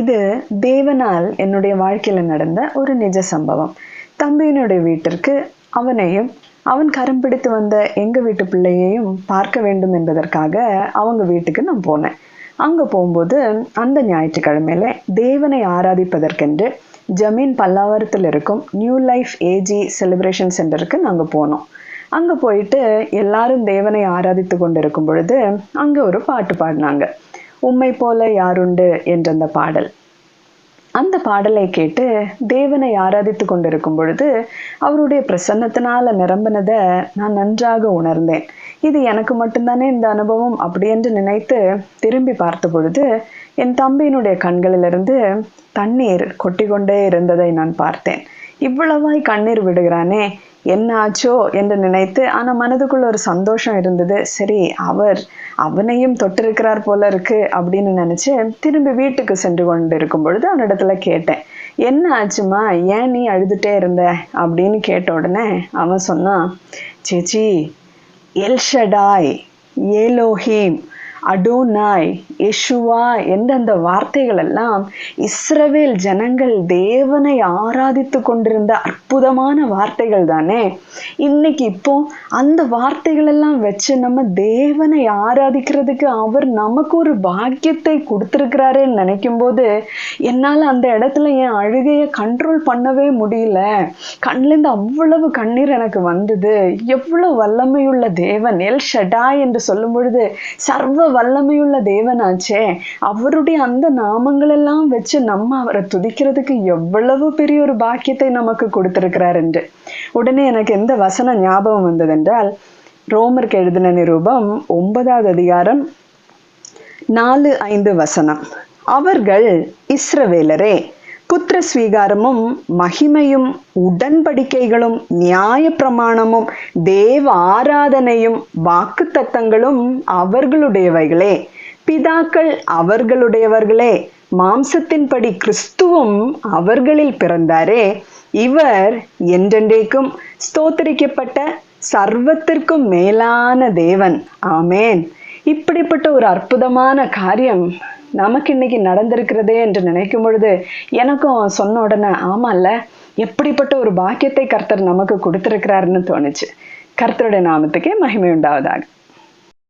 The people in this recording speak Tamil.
இது தேவனால் என்னுடைய வாழ்க்கையில் நடந்த ஒரு நிஜ சம்பவம். தம்பியினுடைய வீட்டிற்கு அவனையும் அவன் கரம் பிடித்து வந்த எங்க வீட்டு பிள்ளையையும் பார்க்க வேண்டும் என்பதற்காக அவங்க வீட்டுக்கு நான் போனேன். அங்க போகும்போது அந்த ஞாயிற்றுக்கிழமையில தேவனை ஆராதிப்பதற்கென்று ஜமீன் பல்லாவரத்தில் இருக்கும் நியூ லைஃப் ஏஜி செலிப்ரேஷன் சென்டருக்கு நாங்கள் போனோம். அங்கே போயிட்டு எல்லாரும் தேவனை ஆராதித்து கொண்டிருக்கும் பொழுது அங்கே ஒரு பாட்டு பாடினாங்க. உம்மை போல யாருண்டு? என்ற அந்த பாடல். அந்த பாடலை கேட்டு தேவனை ஆராதித்து கொண்டிருக்கும் பொழுது அவருடைய பிரசன்னத்தினால நிரம்பினதை நான் நன்றாக உணர்ந்தேன். இது எனக்கு மட்டும்தானே இந்த அனுபவம் அப்படி என்று நினைத்து திரும்பி பார்த்த பொழுது என் தம்பியினுடைய கண்களிலிருந்து தண்ணீர் கொட்டிக்கொண்டே இருந்ததை நான் பார்த்தேன். இவ்வளவாய் கண்ணீர் விடுகிறானே என்ன ஆச்சோ என்று நினைத்து ஆனால் மனதுக்குள்ள ஒரு சந்தோஷம் இருந்தது. சரி அவர் அவனையும் தொட்டிருக்கிறார் போல இருக்கு அப்படின்னு நினைச்சு திரும்பி வீட்டுக்கு சென்று கொண்டு இருக்கும் பொழுது அவனிடத்துல கேட்டேன். என்ன ஆச்சுமா ஏன் நீ அழுதுட்டே இருந்த? அப்படின்னு கேட்ட உடனே அவன் சொன்னான் சேச்சி El Shaddai Elohim Adonai Yeshua என்ற அந்த வார்த்தைகள் எல்லாம் இஸ்ரவேல் ஜனங்கள் தேவனை ஆராதித்து கொண்டிருந்த அற்புதமான வார்த்தைகள் தானே? இன்னைக்கு இப்போ அந்த வார்த்தைகள் எல்லாம் வச்சு நம்ம தேவனை ஆராதிக்கிறதுக்கு அவர் நமக்கு ஒரு பாக்கியத்தை கொடுத்திருக்கிறாருன்னு நினைக்கும் போது என்னால அந்த இடத்துல என் அழுகையை கண்ட்ரோல் பண்ணவே முடியல. கண்ணிலேருந்து அவ்வளவு கண்ணீர் எனக்கு வந்தது. எவ்வளவு வல்லமையுள்ள தேவன் எல் ஷடா என்று சொல்லும் பொழுது சர்வ வல்லமையுள்ள தேவனாச்சே. அவருடைய அந்த நாமங்களெல்லாம் வச்சு நம்ம அவரை துதிக்கிறதுக்கு எவ்வளவு பெரிய ஒரு பாக்கியத்தை நமக்கு கொடுத்துருக்கிறார் என்று. உடனே எனக்கு எந்த வசனம் ஞாபகம் வந்ததென்றால் ரோமருக்கு எழுதின நிரூபம் ஒன்பதாவது அதிகாரம் நாலு ஐந்து வசனம். அவர்கள் இஸ்ரவேலரே புத்திர ஸ்வீகாரமும் மகிமையும் உடன்படிக்கைகளும் நியாய பிரமாணமும் தேவ ஆராதனையும் வாக்கு தத்தங்களும் அவர்களுடையவைகளே. பிதாக்கள் அவர்களுடையவர்களே மாம்சத்தின்படி கிறிஸ்துவும் அவர்களில் பிறந்தாரே. இவர் என்றென்றைக்கும் ஸ்தோத்தரிக்கப்பட்ட சர்வத்திற்கும் மேலான தேவன். ஆமேன். இப்படிப்பட்ட ஒரு அற்புதமான காரியம் நமக்கு இன்னைக்கு நடந்திருக்கிறதே என்று நினைக்கும் பொழுது எனக்கும் சொன்ன உடனே ஆமால்ல எப்படிப்பட்ட ஒரு பாக்கியத்தை கர்த்தர் நமக்கு கொடுத்திருக்கிறாருன்னு தோணுச்சு. கர்த்தருடைய நாமத்துக்கே மகிமை உண்டாவதாக.